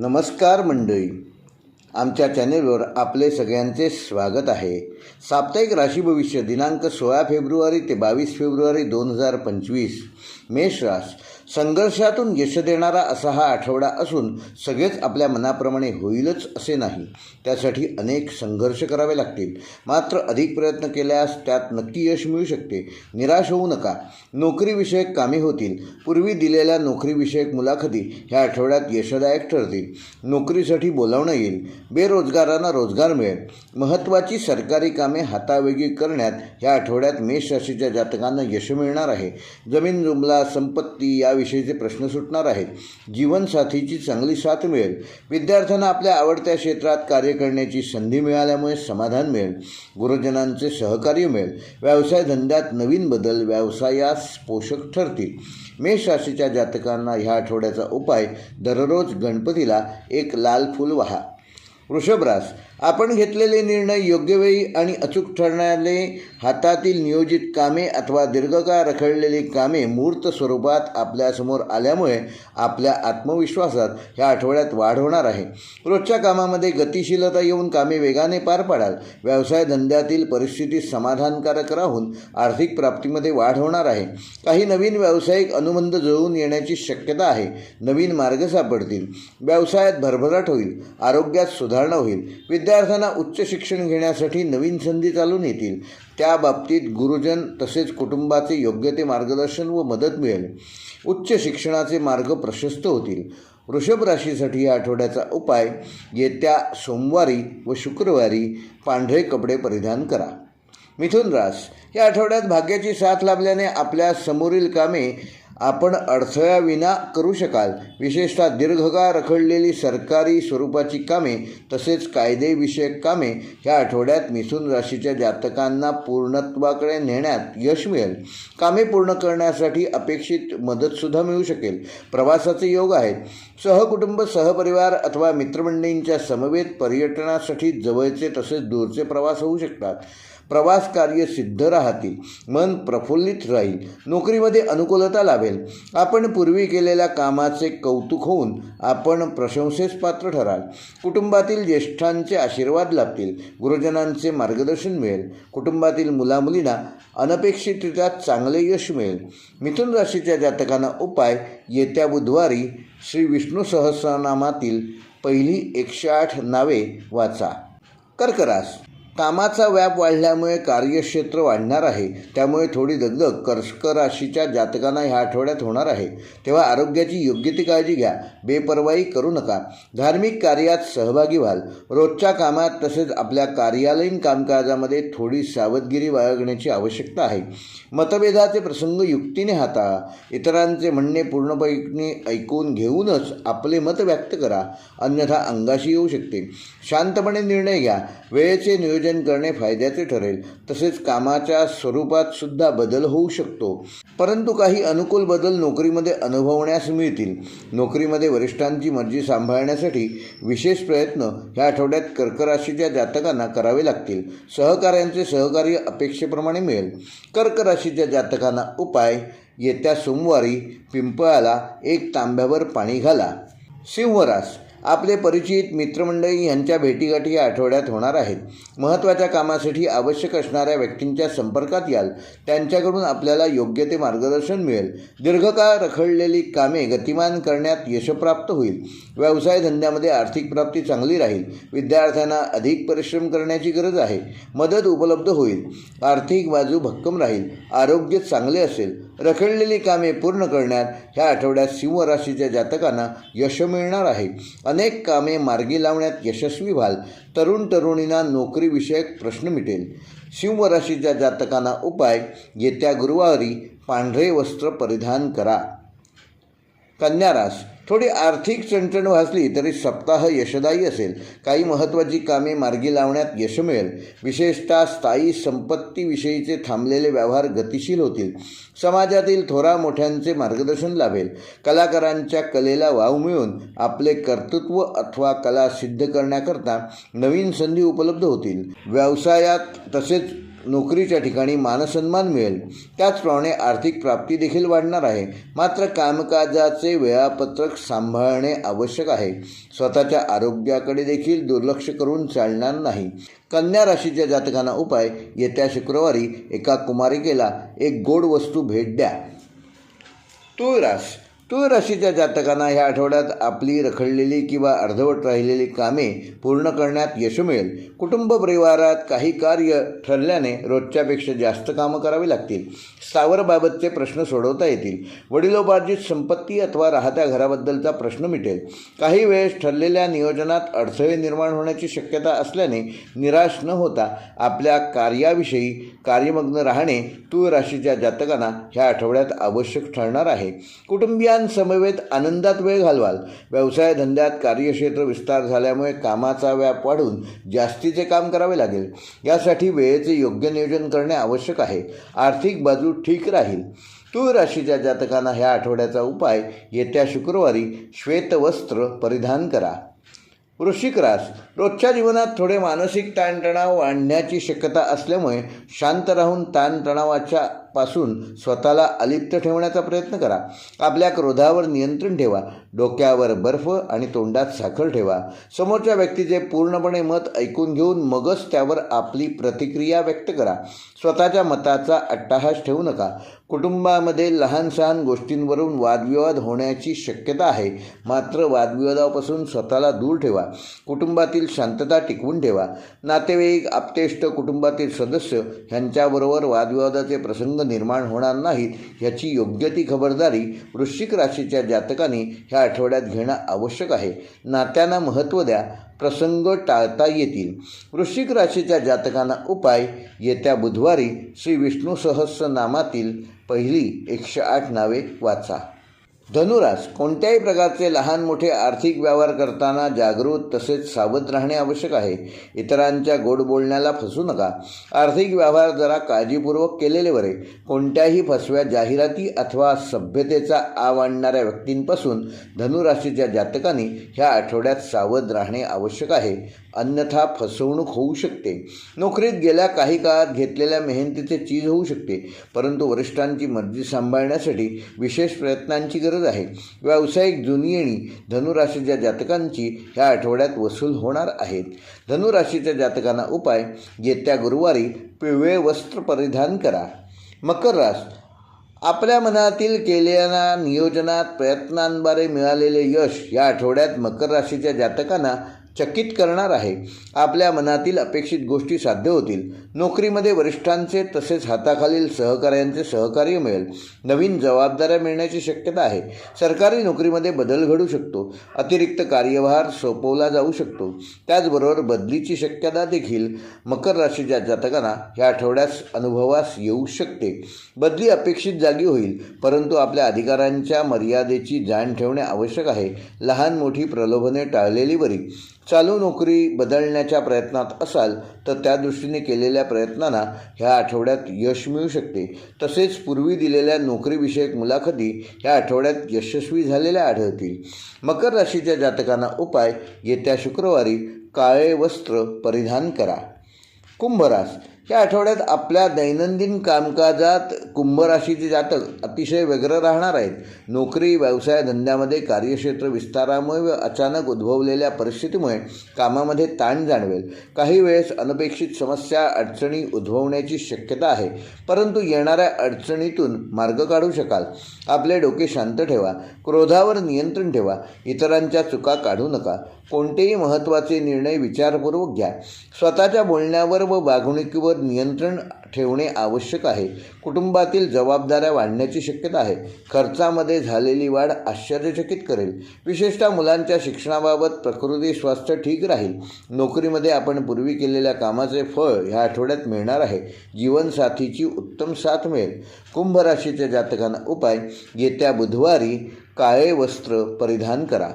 नमस्कार मंडळी. आमच्या चॅनेलवर आपले सगळ्यांचे स्वागत आहे. साप्ताहिक राशी भविष्य दिनांक सोळा फेब्रुवारी ते बावीस फेब्रुवारी दोन हजार पंचवीस. मेषरास संघर्षातून यश देणारा असा हा आठवडा असून सगळेच आपल्या मनाप्रमाणे होईलच असे नाही. त्यासाठी अनेक संघर्ष करावे लागतील. मात्र अधिक प्रयत्न केल्यास त्यात नक्की यश मिळू शकते. निराश होऊ नका. नोकरीविषयक कामे होतील. पूर्वी दिलेल्या नोकरीविषयक मुलाखती ह्या आठवड्यात यशदायक ठरतील. नोकरीसाठी बोलावणं येईल. बेरोजगारांना रोजगार मिळेल. महत्त्वाची सरकारी कामे हातावेगी करण्यात ह्या आठवड्यात मेष राशीच्या जातकांना यश मिळणार आहे. जमीन जुमला संपत्ती याविषयीचे प्रश्न सुटणार आहेत. जीवनसाथीची चांगली साथ मिळेल. विद्यार्थ्यांना आपल्या आवडत्या क्षेत्रात कार्य करण्याची संधी मिळाल्यामुळे समाधान मिळेल. गुरुजनांचे सहकार्य मिळेल. व्यवसाय धंद्यात नवीन बदल व्यवसायास पोषक ठरतील. मेष राशीच्या जातकांना ह्या आठवड्याचा उपाय दररोज गणपतीला एक लाल फूल वहा. वृषभरास आपण घेतलेले निर्णय योग्य वेळी आणि अचूक ठरणारे हातातील नियोजित कामे अथवा दीर्घकाळ रखडलेली कामे मूर्त स्वरूपात आपल्यासमोर आल्यामुळे आपल्या आत्मविश्वासात ह्या आठवड्यात वाढ होणार आहे. रोजच्या कामामध्ये गतिशीलता येऊन कामे वेगाने पार पाडाल व्यवसाय धंद्यातील परिस्थिती समाधानकारक राहून आर्थिक प्राप्तीमध्ये वाढ होणार आहे. काही नवीन व्यावसायिक अनुबंध जुळवून येण्याची शक्यता आहे. नवीन मार्ग सापडतील. व्यवसायात भरभराट होईल. आरोग्यात सुधारणा होईल. विद्या विद्यार्थ्यांना उच्च शिक्षण घेण्यासाठी नवीन संधी चालून येतील. त्या बाबतीत गुरुजन तसेच कुटुंबाचे योग्य ते मार्गदर्शन व मदत मिळेल. उच्च शिक्षणाचे मार्ग प्रशस्त होतील. वृषभ राशीसाठी या आठवड्याचा उपाय येत्या सोमवारी व शुक्रवारी पांढरे कपडे परिधान करा. मिथुन रास या आठवड्यात भाग्याची साथ लाभल्याने आपल्या समोरील कामे आपण अडथळ्याविना करू शकाल. विशेषतः दीर्घकाळ रखडलेली सरकारी स्वरूपाची कामे तसेच कायदेविषयक कामे ह्या आठवड्यात मिथून राशीच्या जातकांना पूर्णत्वाकडे नेण्यात यश मिळेल. कामे पूर्ण करण्यासाठी अपेक्षित मदतसुद्धा मिळू शकेल. प्रवासाचे योग आहेत. सहकुटुंब सहपरिवार अथवा मित्रमंडळींच्या समवेत पर्यटनासाठी जवळचे तसेच दूरचे प्रवास होऊ शकतात. प्रवास कार्य सिद्ध राहतील मन प्रफुल्लित राहील नोकरीमध्ये अनुकूलता लाभेल. आपण पूर्वी केलेल्या कामाचे कौतुक होऊन आपण प्रशंसेस पात्र ठराल. कुटुंबातील ज्येष्ठांचे आशीर्वाद लाभतील गुरुजनांचे मार्गदर्शन मिळेल. कुटुंबातील मुलामुलींना अनपेक्षितरित्या चांगले यश मिळेल. मिथुन राशीच्या जातकांना उपाय येत्या बुधवारी श्री विष्णू सहस्रनामातील पहिली एकशे आठ नावे वाचा. कर्करास कामाचा व्याप वाढल्यामुळे कार्यक्षेत्र वाढणार आहे. त्यामुळे थोडी दगदग कर्क राशीच्या जातकांना ह्या आठवड्यात होणार आहे. तेव्हा आरोग्याची योग्य ती काळजी घ्या. बेपर्वाई करू नका. धार्मिक कार्यात सहभागी व्हाल. रोजच्या कामात तसेच आपल्या कार्यालयीन कामकाजामध्ये थोडी सावधगिरी बाळगण्याची आवश्यकता आहे. मतभेदाचे प्रसंग युक्तीने हाताळा इतरांचे म्हणणे पूर्णपणे ऐकून घेऊनच आपले मत व्यक्त करा. अन्यथा अंगाशी येऊ शकते. शांतपणे निर्णय घ्या. वेळेचे नियोजन करणे फायद्याचे ठरेल. तसेच कामाच्या स्वरूपात सुद्धा बदल होऊ शकतो. परंतु काही अनुकूल बदल नोकरीमध्ये अनुभवण्यास मिळतील. नोकरीमध्ये वरिष्ठांची मर्जी सांभाळण्यासाठी विशेष प्रयत्न ह्या आठवड्यात कर्क राशीच्या जातकांना करावे लागतील. सहकार्यांचे सहकार्य अपेक्षेप्रमाणे मिळेल. कर्क राशीच्या जातकांना उपाय येत्या सोमवारी पिंपळाला एक तांब्यावर पाणी घाला. सिंहरास आपले परिचित मित्रमंडळी यांच्या भेटीगाठी या आठवड्यात होणार आहेत. महत्त्वाच्या कामासाठी आवश्यक असणाऱ्या व्यक्तींच्या संपर्कात याल. त्यांच्याकडून आपल्याला योग्य ते मार्गदर्शन मिळेल. दीर्घकाळ रखडलेली कामे गतिमान करण्यात यशप्राप्त होईल. व्यवसाय धंद्यामध्ये आर्थिक प्राप्ती चांगली राहील. विद्यार्थ्यांना अधिक परिश्रम करण्याची गरज आहे. मदत उपलब्ध होईल. आर्थिक बाजू भक्कम राहील. आरोग्य चांगले असेल. रखडलेली कामे पूर्ण करण्यात ह्या आठवड्यात सिंह राशीच्या जातकांना यश मिळणार आहे. अनेक कामे मार्गी लावण्यात यशस्वी व्हाल. तरुण तरुणींना नोकरीविषयक प्रश्न मिटेल. सिंह राशीच्या जातकांना उपाय येत्या गुरुवारी पांढरे वस्त्र परिधान करा. कन्या रास थोडी आर्थिक चणचण भासली तरी सप्ताह यशदायी असेल. काही महत्त्वाची कामे मार्गी लावण्यात यश मिळेल. विशेषतः स्थायी संपत्तीविषयीचे थांबलेले व्यवहार गतिशील होतील. समाजातील थोरा मोठ्यांचे मार्गदर्शन लाभेल. कलाकारांच्या कलेला वाव मिळून आपले कर्तृत्व अथवा कला सिद्ध करण्याकरता नवीन संधी उपलब्ध होतील. व्यवसायात तसेच नोकरीच्या ठिकाणी मानसन्मान मिळेल. त्याचप्रमाणे आर्थिक प्राप्ती देखील वाढणार आहे. मात्र कामकाजाचे वेळापत्रक सांभाळणे आवश्यक आहे. स्वतःच्या आरोग्याकडे देखील दुर्लक्ष करून चालणार नाही. कन्या राशीच्या जातकांना उपाय. येत्या शुक्रवारी एका कुमारिकेला एक गोड वस्तू भेट द्या. तूळ रास तूळ राशीच्या जातकांना ह्या आठवड्यात आपली रखडलेली किंवा अर्धवट राहिलेली कामे पूर्ण करण्यात यश मिळेल. कुटुंब परिवारात काही कार्य ठरल्याने रोजच्यापेक्षा जास्त कामं करावी लागतील. स्थावरबाबतचे प्रश्न सोडवता येतील. वडिलोपार्जित संपत्ती अथवा राहत्या घराबद्दलचा प्रश्न मिटेल. काही वेळेस ठरलेल्या नियोजनात अडथळे निर्माण होण्याची शक्यता असल्याने निराश न होता आपल्या कार्याविषयी कार्यमग्न राहणे तूळ राशीच्या जातकांना ह्या आठवड्यात आवश्यक ठरणार आहे. कुटुंबियांसमवेत आनंदात वेळ घालवाल. व्यवसाय धंद्यात कार्यक्षेत्र विस्तार झाल्यामुळे कामाचा व्याप वाढून जास्तीचे काम करावे लागेल. यासाठी वेळेचे योग्य नियोजन करणे आवश्यक आहे. आर्थिक बाजू ठीक राहील. तूळ राशीच्या जातकांना ह्या आठवड्याचा उपाय येत्या शुक्रवारी श्वेतवस्त्र परिधान करा. वृश्चिक रास रोजच्या जीवनात थोडे मानसिक ताणतणाव वाढण्याची शक्यता असल्यामुळे शांत राहून ताणतणावाच्या पासून स्वतःला अलिप्त ठेवण्याचा प्रयत्न करा. आपल्या क्रोधावर नियंत्रण ठेवा. डोक्यावर बर्फ आणि तोंडात साखर ठेवा. समोरच्या व्यक्तीचे पूर्णपणे मत ऐकून घेऊन मगच त्यावर आपली प्रतिक्रिया व्यक्त करा. स्वतःच्या मताचा अट्टाहास ठेवू नका. कुटुंबामध्ये लहान सहान गोष्टींवरून वादविवाद होण्याची शक्यता आहे. मात्र वादविवादापासून स्वतःला दूर ठेवा. कुटुंबातील शांतता टिकवून ठेवा. नातेवाईक आपतेष्ट कुटुंबातील सदस्य ह्यांच्याबरोबर वादविवादाचे प्रसंग निर्माण होणार नाहीत ह्याची योग्य ती खबरदारी वृश्चिक राशीच्या जातकाने ह्या आठवड्यात घेणं आवश्यक आहे. नात्यांना महत्त्व द्या प्रसंग टाळता येतील. वृश्चिक राशीच्या जातकांना उपाय येत्या बुधवारी श्री विष्णू सहस्रनामातील पहिली एकशे आठ नावे वाचा. धनुरास कोणत्याही प्रकारचे लहान मोठे आर्थिक व्यवहार करताना जागृत तसेच सावध राहणे आवश्यक आहे. इतरांच्या गोड बोलण्याला फसू नका. आर्थिक व्यवहार जरा काळजीपूर्वक केलेले बरे. कोणत्याही फसव्या जाहिराती अथवा सभ्यतेचा आव आणणाऱ्या व्यक्तींपासून धनुराशीच्या जातकांनी ह्या आठवड्यात सावध राहणे आवश्यक आहे. अन्यथा फसवणूक होऊ शकते. नोकरीत गेल्या काही काळात घेतलेल्या मेहनतीचे चीज होऊ शकते. परंतु वरिष्ठांची मर्जी सांभाळण्यासाठी विशेष प्रयत्नांची गरज आहे. व्यावसायिक जुनियणी धनुराशीच्या जातकांची ह्या आठवड्यात वसूल होणार आहेत. धनुराशीच्या जातकांना उपाय येत्या गुरुवारी पिवळे वस्त्र परिधान करा. मकर रास. आपल्या मनातील केलेल्या नियोजनात प्रयत्नांद्वारे मिळालेले यश या आठवड्यात मकर राशीच्या जातकांना चकित करणार आहे. आपल्या मनातील अपेक्षित गोष्टी साध्य होतील. नोकरीमध्ये वरिष्ठांचे तसेच हाताखालील सहकाऱ्यांचे सहकार्य मिळेल. नवीन जबाबदाऱ्या मिळण्याची शक्यता आहे. सरकारी नोकरीमध्ये बदल घडू शकतो. अतिरिक्त कार्यभार सोपवला जाऊ शकतो. त्याचबरोबर बदलीची शक्यता देखील मकर राशीच्या जातकांना ह्या आठवड्यास अनुभवास येऊ शकते. बदली अपेक्षित जागी होईल परंतु आपल्या अधिकारांच्या मर्यादेची जाण ठेवणे आवश्यक आहे. लहान मोठी प्रलोभने टाळलेली बरी चालू नोकरी बदलण्याच्या प्रयत्नात असाल तर त्या दृष्टीने केलेल्या प्रयत्नांना ह्या आठवड्यात यश मिळू शकते. तसेच पूर्वी दिलेल्या नोकरीविषयक मुलाखती ह्या आठवड्यात यशस्वी झालेल्या आढळतील. मकर राशीच्या जातकांना उपाय येत्या शुक्रवारी काळे वस्त्र परिधान करा. कुंभरास या आठवड्यात आपल्या दैनंदिन कामकाजात कुंभ राशीचे जातक अतिशय व्यग्र राहणार आहेत. नोकरी व्यवसाय धंद्यामध्ये कार्यक्षेत्र विस्तारामुळे व अचानक उद्भवलेल्या परिस्थितीमुळे कामामध्ये ताण जाणवेल. काही वेळेस अनपेक्षित समस्या अडचणी उद्भवण्याची शक्यता आहे. परंतु येणाऱ्या अडचणीतून मार्ग काढू शकाल. आपले डोके शांत ठेवा. क्रोधावर नियंत्रण ठेवा. इतरांच्या चुका काढू नका. कोणतेही महत्त्वाचे निर्णय विचारपूर्वक घ्या. स्वतःच्या बोलण्यावर व वागणुकीवर नियंत्रण ठेवणे आवश्यक आहे. कुटुंबातील जबाबदाऱ्या वाढण्याची शक्यता आहे. खर्चामध्ये झालेली वाढ आश्चर्यचकित करेल. विशेषतः मुलांच्या शिक्षणाबाबत प्रकृती स्वास्थ्य ठीक राहील. नोकरीमध्ये आपण पूर्वी केलेल्या कामाचे फळ ह्या आठवड्यात मिळणार आहे. जीवनसाथीची उत्तम साथ मिळेल. कुंभ राशीच्या जातकांना उपाय. येत्या बुधवारी काळे वस्त्र परिधान करा.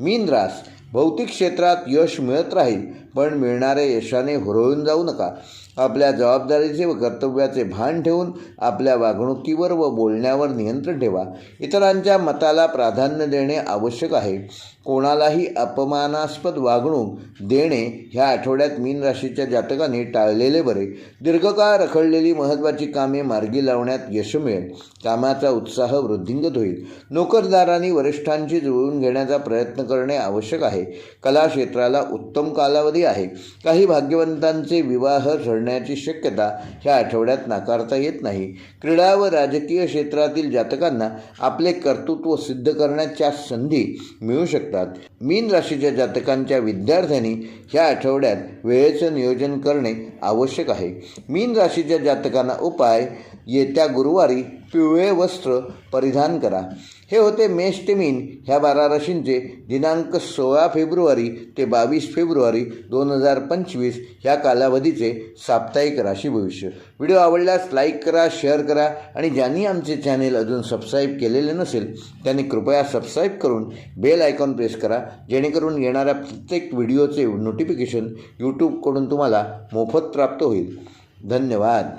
मीन रास. भौतिक क्षेत्रात यश मिळत राहील पण मिळणाऱ्या यशाने हुरळून जाऊ नका. आपल्या जबाबदारीचे व कर्तव्याचे भान ठेवून आपल्या वागणुकीवर व बोलण्यावर नियंत्रण ठेवा. इतरांच्या मताला प्राधान्य देणे आवश्यक आहे. कोणालाही अपमानास्पद वागणूक देणे ह्या आठवड्यात मीन राशीच्या जातकाने टाळलेले बरे. दीर्घकाळ रखडलेली महत्त्वाची कामे मार्गी लावण्यात यश मिळेल. कामाचा उत्साह वृद्धिंगत होईल. नोकरदारांनी वरिष्ठांशी जुळवून घेण्याचा प्रयत्न करणे आवश्यक आहे. कला क्षेत्राला उत्तम कालावधी आहे. काही भाग्यवंतांचे विवाह झडण्याची शक्यता ह्या आठवड्यात नाकारता येत नाही. क्रीडा व राजकीय क्षेत्रातील जातकांना आपले कर्तृत्व सिद्ध करण्याच्या संधी मिळू शकतात. मीन राशीच्या जातकांच्या विद्यार्थ्यांनी ह्या आठवड्यात वेळेचं नियोजन करणे आवश्यक आहे. मीन राशीच्या जातकांना उपाय येत्या गुरुवारी पिवळे वस्त्र परिधान करा. हे होते मेष ह्या बारा राशींचे दिनांक सोळा फेब्रुवारी ते बावीस फेब्रुवारी दोन हजार पंचवीस ह्या कालावधीचे साप्ताहिक राशी भविष्य. व्हिडिओ आवडल्यास लाईक करा शेअर करा आणि ज्यांनी आमचे चॅनेल अजून सबस्क्राईब केलेले नसेल त्यांनी कृपया सबस्क्राईब करून बेल आयकॉन प्रेस करा जेणेकरून येणाऱ्या प्रत्येक व्हिडिओचे नोटिफिकेशन यूट्यूबकडून तुम्हाला मोफत प्राप्त होईल. धन्यवाद.